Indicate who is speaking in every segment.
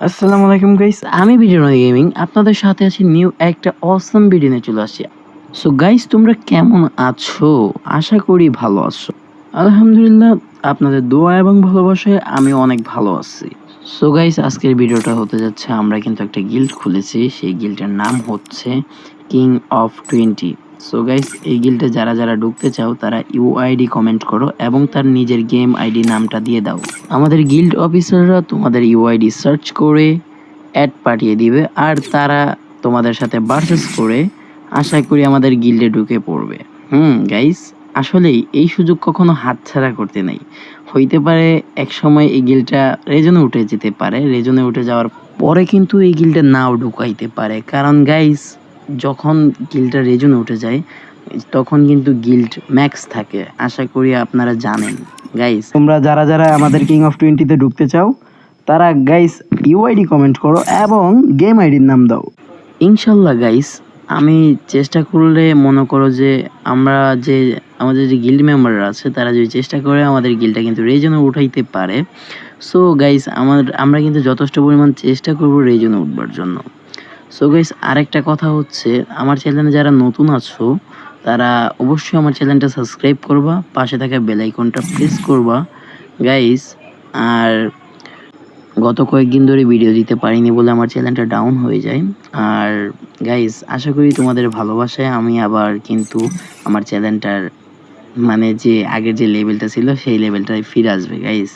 Speaker 1: আসসালামু আলাইকুম গাইস আমি ভিডিও গেমিং আপনাদের সাথে আছি নিউ একটা অসম ভিডিও নিয়ে চলে আসছি। সো গাইস তোমরা কেমন আছো? আশা করি ভালো আছো। আলহামদুলিল্লাহ, আপনাদের দোয়া এবং ভালোবাসায় আমি অনেক ভালো আছি। সো গাইস আজকের ভিডিওটা হতে যাচ্ছে, আমরা কিন্তু একটা গিল্ড খুলেছি, সেই গিল্ডের নাম হচ্ছে king of twenty so guys এই গিল্ডে যারা যারা ঢুকতে চাও, তারা ইউআইডি কমেন্ট করো এবং তার নিজের গেম আইডি নামটা দিয়ে দাও। আমাদের গিল্ড অফিসাররা তোমাদের ইউআইডি সার্চ করে অ্যাড পাঠিয়ে দিবে, আর তারা তোমাদের সাথে বার্সেস করে আশা করি আমাদের গিল্ডে ঢুকে পড়বে। হুম গাইস আসলেই এই সুযোগ কখনো হাতছাড়া করতে নাই। হইতে পারে এক সময় এই গিলটা রেজনে উঠে যেতে পারে, রেজনে উঠে যাওয়ার পরে কিন্তু এই গিলটা নাও ঢুকাইতে পারে। কারণ গাইস যখন গিলটা রেজনে উঠে যায়, তখন কিন্তু গিল্ড ম্যাক্স থাকে। আশা করি আপনারা জানেন। গাইস তোমরা যারা যারা আমাদের কিং অফ টোয়েন্টিতে ঢুকতে চাও, তারা গাইস ইউআইডি কমেন্ট করো এবং গেম আইডির নাম দাও। ইনশাল্লাহ গাইস আমি চেষ্টা করলে মনে করো যে আমরা যে, আমাদের যে গিল্ড মেম্বাররা আছে, তারা যদি চেষ্টা করে আমাদের গিল্ডটা কিন্তু রেজনে উঠাইতে পারে। সো গাইস আমার, আমরা কিন্তু যথেষ্ট পরিমাণ চেষ্টা করব রেজনে উঠবার জন্য। সো গাইস আরেকটা কথা হচ্ছে, আমার চ্যানেলে যারা নতুন আছো, তারা অবশ্যই আমার চ্যানেলটা সাবস্ক্রাইব করবা, পাশে থাকা বেল আইকনটা প্রেস করবা। গাইস আর গত কয়েকদিন ধরে ভিডিও দিতে পারিনি বলে আমার চ্যানেলটা ডাউন হয়ে যায়। আর গাইস আশা করি তোমাদের ভালোবাসায় আমি আবার কিন্তু আমার চ্যানেলটার মানে যে আগের যে লেভেলটা ছিল, সেই লেভেলটায় ফিরে আসবে। গাইস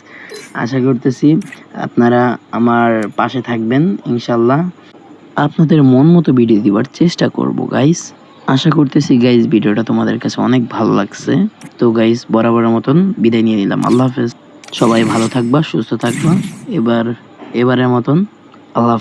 Speaker 1: আশা করতেছি আপনারা আমার পাশে থাকবেন ইনশাল্লাহ আপনাদের মন মতো ভিডিও দিবার চেষ্টা করব গাইস আশা করতেছি গাইস ভিডিওটা তোমাদের কাছে অনেক ভালো লাগছে। তো গাইস বরাবরের মতন বিদায় নিয়ে নিলাম। আল্লাহ হাফেজ। সবাই ভালো থাকবা, সুস্থ থাকবা। এবার, এবারের মতন আল্লাহ